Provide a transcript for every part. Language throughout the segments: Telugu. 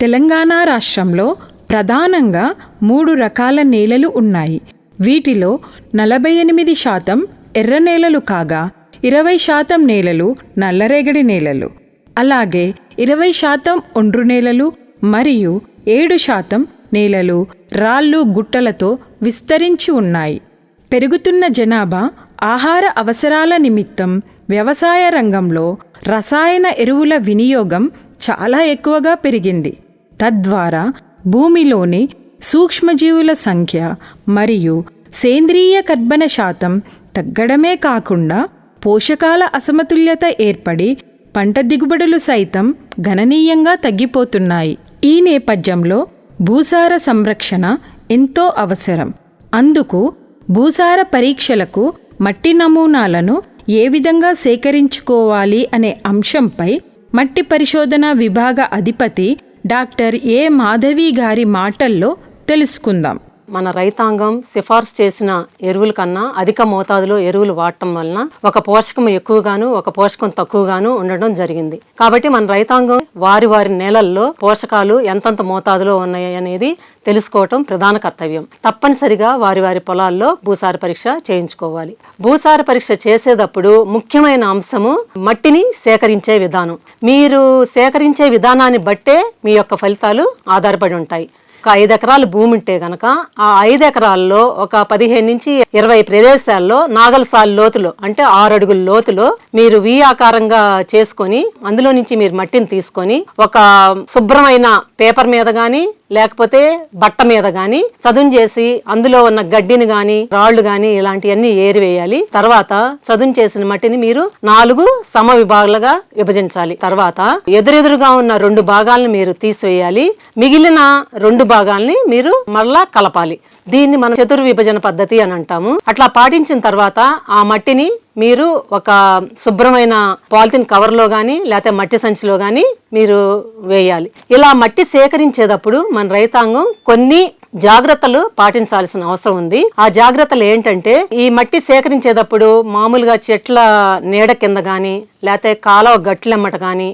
తెలంగాణ రాష్ట్రంలో ప్రధానంగా మూడు రకాల నేలలు ఉన్నాయి. వీటిలో నలభై ఎనిమిది శాతం ఎర్ర నేలలు కాగా ఇరవై శాతం నేలలు నల్లరేగడి నేలలు. అలాగే ఇరవై శాతం ఒండ్రు నేలలు మరియు ఏడు శాతం నేలలు రాళ్ళు గుట్టలతో విస్తరించి ఉన్నాయి. పెరుగుతున్న జనాభా ఆహార అవసరాల నిమిత్తం వ్యవసాయ రంగంలో రసాయన ఎరువుల వినియోగం చాలా ఎక్కువగా పెరిగింది. తద్వారా భూమిలోని సూక్ష్మజీవుల సంఖ్య మరియు సేంద్రీయ కర్బన శాతం తగ్గడమే కాకుండా పోషకాల అసమతుల్యత ఏర్పడి పంట దిగుబడులు సైతం గణనీయంగా తగ్గిపోతున్నాయి. ఈ నేపథ్యంలో భూసార సంరక్షణ ఎంతో అవసరం. అందుకు భూసార పరీక్షలకు మట్టి నమూనాలను ఏ విధంగా సేకరించుకోవాలి అనే అంశంపై మట్టి పరిశోధన విభాగ అధిపతి డాక్టర్ ఏ మాధవి గారి మాటల్లో తెలుసుకుందాం. మన రైతాంగం సిఫార్సు చేసిన ఎరువుల కన్నా అధిక మోతాదులో ఎరువులు వాడటం వలన ఒక పోషకం ఎక్కువగాను ఒక పోషకం తక్కువగాను ఉండడం జరిగింది. కాబట్టి మన రైతాంగం వారి వారి నేలల్లో పోషకాలు ఎంతంత మోతాదులో ఉన్నాయి అనేది తెలుసుకోవటం ప్రధాన కర్తవ్యం. తప్పనిసరిగా వారి వారి పొలాల్లో భూసార పరీక్ష చేయించుకోవాలి. భూసార పరీక్ష చేసేటప్పుడు ముఖ్యమైన అంశము మట్టిని సేకరించే విధానం. మీరు సేకరించే విధానాన్ని బట్టే మీ యొక్క ఫలితాలు ఆధారపడి ఉంటాయి. ఒక ఐదు ఎకరాలు భూమి ఉంటే గనక ఆ ఐదు ఎకరాల్లో ఒక పదిహేను నుంచి ఇరవై ప్రదేశాల్లో నాగలసాలు లోతులో అంటే ఆరు అడుగుల లోతులో మీరు వి ఆకారంగా చేసుకొని అందులో నుంచి మీరు మట్టిని తీసుకొని ఒక శుభ్రమైన పేపర్ మీద గాని లేకపోతే బట్ట మీద గాని చదును చేసి అందులో ఉన్న గడ్డిని గాని రాళ్ళు గాని ఇలాంటివన్నీ ఏరివేయాలి తర్వాత చదును చేసిన మట్టిని మీరు నాలుగు సమ విభాగాలుగా విభజించాలి. తర్వాత ఎదురెదురుగా ఉన్న రెండు భాగాలను మీరు తీసివేయాలి. మిగిలిన రెండు భాగాల్ని మీరు మరలా కలపాలి. దీన్ని మనం చతుర్విభజన పద్ధతి అని అంటాము. అట్లా పాటించిన తర్వాత ఆ మట్టిని మీరు ఒక శుభ్రమైన పాలిథిన్ కవర్లో కానీ లేకపోతే మట్టి సంచిలో కానీ మీరు వేయాలి. ఇలా మట్టి సేకరించేటప్పుడు మన రైతాంగం కొన్ని జాగ్రత్తలు పాటించాల్సిన అవసరం ఉంది. ఆ జాగ్రత్తలు ఏంటంటే ఈ మట్టి సేకరించేటప్పుడు మామూలుగా చెట్ల నీడ కింద కానీ లేకపోతే కాలువ గట్లెమ్మట కానీ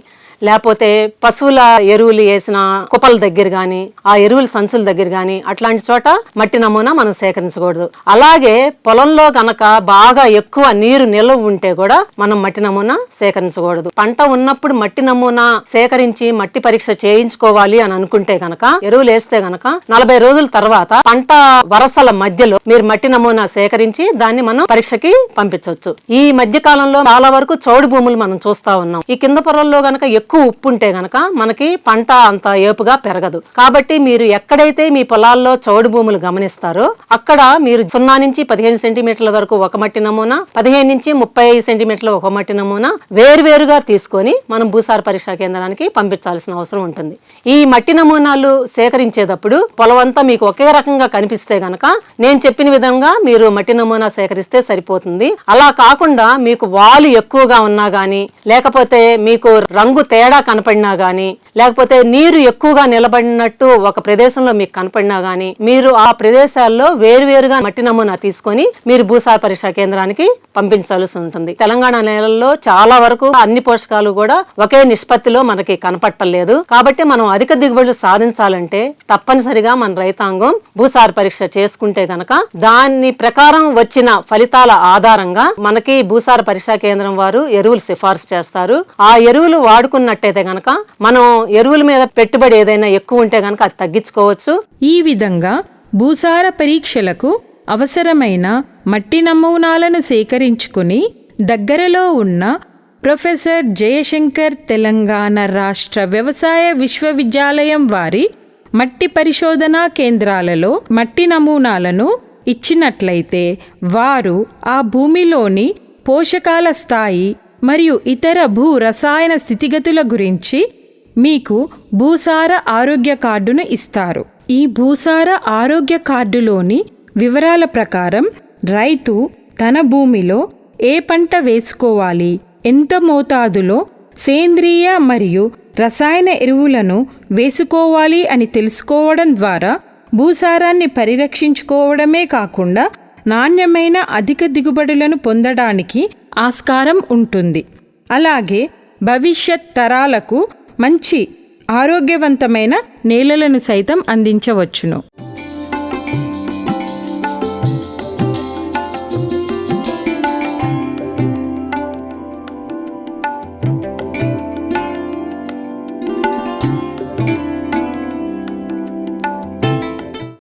లేకపోతే పశువుల ఎరువులు వేసిన కుప్పల దగ్గర గాని ఆ ఎరువుల సంచుల దగ్గర గాని అట్లాంటి చోట మట్టి నమూనా మనం సేకరించకూడదు. అలాగే పొలంలో గనక బాగా ఎక్కువ నీరు నిల్వ ఉంటే కూడా మనం మట్టి నమూనా సేకరించకూడదు. పంట ఉన్నప్పుడు మట్టి నమూనా సేకరించి మట్టి పరీక్ష చేయించుకోవాలి అని అనుకుంటే గనక ఎరువులు వేస్తే గనక నలభై రోజుల తర్వాత పంట వరసల మధ్యలో మీరు మట్టి నమూనా సేకరించి దాన్ని మనం పరీక్షకి పంపించవచ్చు. ఈ మధ్య కాలంలో చాలా వరకు చౌడు భూములు మనం చూస్తా ఉన్నాం. ఈ కింద పొరల్లో గనక ఎక్కువ ఉప్పు ఉంటే గనక మనకి పంట అంత ఏపుగా పెరగదు. కాబట్టి మీరు ఎక్కడైతే మీ పొలాల్లో చౌడు భూములు గమనిస్తారో అక్కడ మీరు సున్నా నుంచి పదిహేను సెంటీమీటర్ల వరకు ఒక మట్టి నమూనా పదిహేను నుంచి ముప్పై సెంటీమీటర్ల ఒక మట్టి నమూనా వేరువేరుగా తీసుకొని మనం భూసార పరీక్షా కేంద్రానికి పంపించాల్సిన అవసరం ఉంటుంది. ఈ మట్టి నమూనాలు సేకరించేటప్పుడు పొలం అంతా మీకు ఒకే రకంగా కనిపిస్తే గనక నేను చెప్పిన విధంగా మీరు మట్టి నమూనా సేకరిస్తే సరిపోతుంది. అలా కాకుండా మీకు వాలు ఎక్కువగా ఉన్నా గానీ లేకపోతే మీకు రంగు తేడా కనపడినా గానీ లేకపోతే నీరు ఎక్కువగా నిలబడినట్టు ఒక ప్రదేశంలో మీకు కనపడినా గానీ మీరు ఆ ప్రదేశాల్లో వేరువేరుగా మట్టి నమూనా తీసుకొని మీరు భూసార పరీక్షా కేంద్రానికి పంపించాల్సి ఉంటుంది. తెలంగాణ నేలల్లో చాలా వరకు అన్ని పోషకాలు కూడా ఒకే నిష్పత్తిలో మనకి కనపట్టలేదు. కాబట్టి మనం అధిక దిగుబడులు సాధించాలంటే తప్పనిసరిగా మన రైతాంగం భూసార పరీక్ష చేసుకుంటే గనక దాని ప్రకారం వచ్చిన ఫలితాల ఆధారంగా మనకి భూసార పరీక్షా కేంద్రం వారు ఎరువులు సిఫార్సు చేస్తారు. ఆ ఎరువులు వాడుకున్న వాడుకున్నట్టయితే గనక మనం ఎరువుల మీద పెట్టుబడి ఏదైనా ఎక్కువ ఉంటే గనక అది తగ్గించుకోవచ్చు. ఈ విధంగా భూసార పరీక్షలకు అవసరమైన మట్టి నమూనాలను సేకరించుకుని దగ్గరలో ఉన్న ప్రొఫెసర్ జయశంకర్ తెలంగాణ రాష్ట్ర వ్యవసాయ విశ్వవిద్యాలయం వారి మట్టి పరిశోధనా కేంద్రాలలో మట్టి నమూనాలను ఇచ్చినట్లయితే వారు ఆ భూమిలోని పోషకాల స్థాయి మరియు ఇతర భూ రసాయన స్థితిగతుల గురించి మీకు భూసార ఆరోగ్య కార్డును ఇస్తారు. ఈ భూసార ఆరోగ్య కార్డులోని వివరాల ప్రకారం రైతు తన భూమిలో ఏ పంట వేసుకోవాలి ఎంత మోతాదులో సేంద్రియ మరియు రసాయన ఎరువులను వేసుకోవాలి అని తెలుసుకోవడం ద్వారా భూసారాన్ని పరిరక్షించుకోవడమే కాకుండా నాణ్యమైన అధిక దిగుబడులను పొందడానికి ఆస్కారం ఉంటుంది. అలాగే భవిష్యత్ తరాలకు మంచి ఆరోగ్యవంతమైన నేలలను సైతం అందించవచ్చును.